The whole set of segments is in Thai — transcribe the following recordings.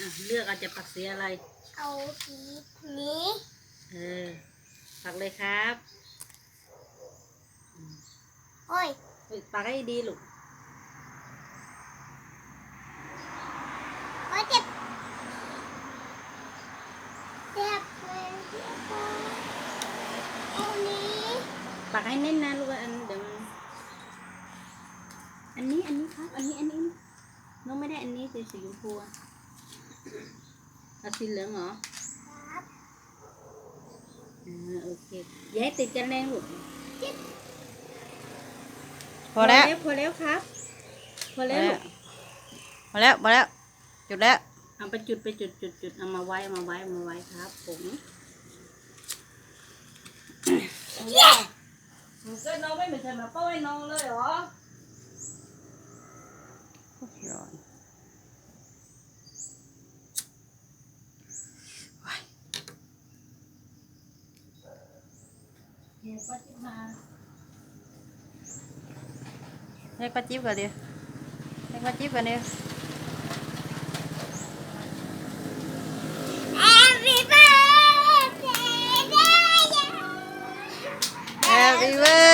อะเลือกเอาจะปักสีอะไร เอาสีนี้เออ ปักเลยครับโอ้ยเฮ้ยปักให้ดีลูก โอ้ยเจ็บเจ็บเลยเจ็บเลยเอานี้ปักให้แน่นนะลูกอันเดี๋ยวมันอันนี้อันนี้ครับ อันนี้อันนี้น้องไม่ได้อันนี้สีสีชมพูอะ เอาสีเหลืองเหรอครับอ่าโอเคอย่าให้ติดกันแรงลูกพอแล้ว พอแล้วครับพอแล้ว ลูกพอแล้วพอแล้ว จุดแล้ว เอาไปจุดไปจุดจุดจุดเอามาไว้เอามาไว้เอามาไว้ครับผมก็น้องไม่เหมือนกันมาป้อยน้องเลยเหรอ ร้อน เดี๋ยวป้าจะมาให้ป้าจิ๊บก่อนดิให้ป้าจิ๊บก่อนดิ Happy birthday to you. Happy birthday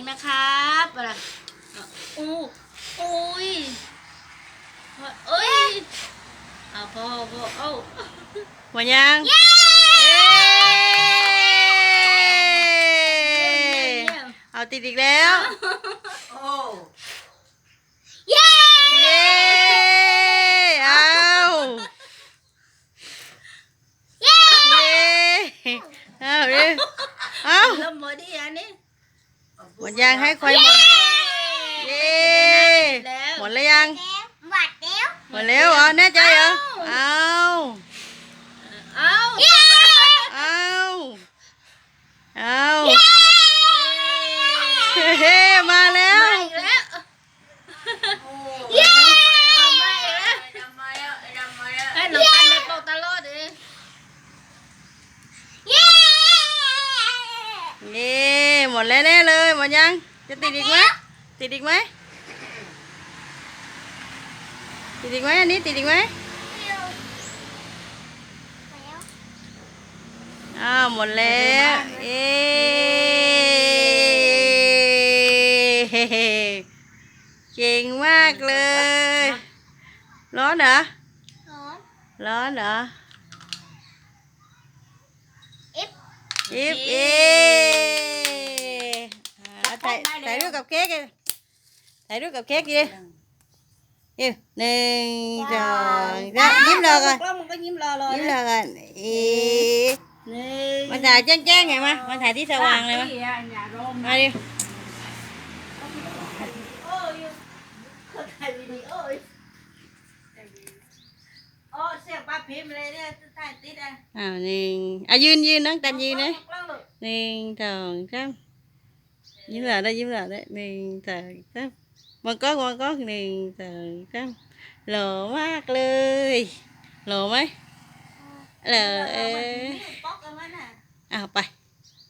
องเดนสิเก่งๆนะครับอะไรอะอู้อุ้ยเอ้ยเอาพอพอเอาหมดยังเย้เยี่ยมเอาติดอีกแล้วโอ้เย้เย้เอาเย้เย้เอาดิเอาเริ่มหมดที่อันนี้ หมดยังให้ควายหมดเย้แล้วหมดแล้วยังหวัดเดียวหมดแล้วเหรอแน่ใจเหรอเอาเอาเย้เอาเอาเฮ้มาแล้วมาอีกแล้วเย้เอามาอีกแล้วให้หนูกันในปกตลอดเลยเย้นี่ หมดแล้วแน่เลยหมดยัง จะติดอีกไหมติดอีกไหมติดอีกไหมอันนี้ติดอีกไหมอ้าวหมดแล้วเอ๊เก่งมากเลย ร้อนเหรอ ร้อนเหรออิฟอิฟเออ่าถ่ายถ่ายรู ปกับเค้กเลยถ่ายรูปกับเค้กดิอิฟหนึ่งสองสามยิ้มรอก่อนกล้องมันก็ยิ้มรอรอยิ้มรอก่อนอีหนึ่งมาถ่ายแจ้งๆไงมามาถ่ายที่สว่างเลยมาอย่าร้องมาดิโอ้ยถ่ายวิดีโอโอ้เสียงป้าพิมพ์เลยเนี่ยถ่ายติดอะอ้าวหนึ่งอะยืนยืนน้องตันยืนเลยกล้องลูกหนึ่งสองสาม ยิ้มหล่อได้ยิ้มหล่อได้หนึ่งสองสามมองกล้องมองกล้องหนึ่งสองสามหล่อมากเลยหล่อไหมหล่อเออป๊อกกันมั้ยน่ะอ้าวไป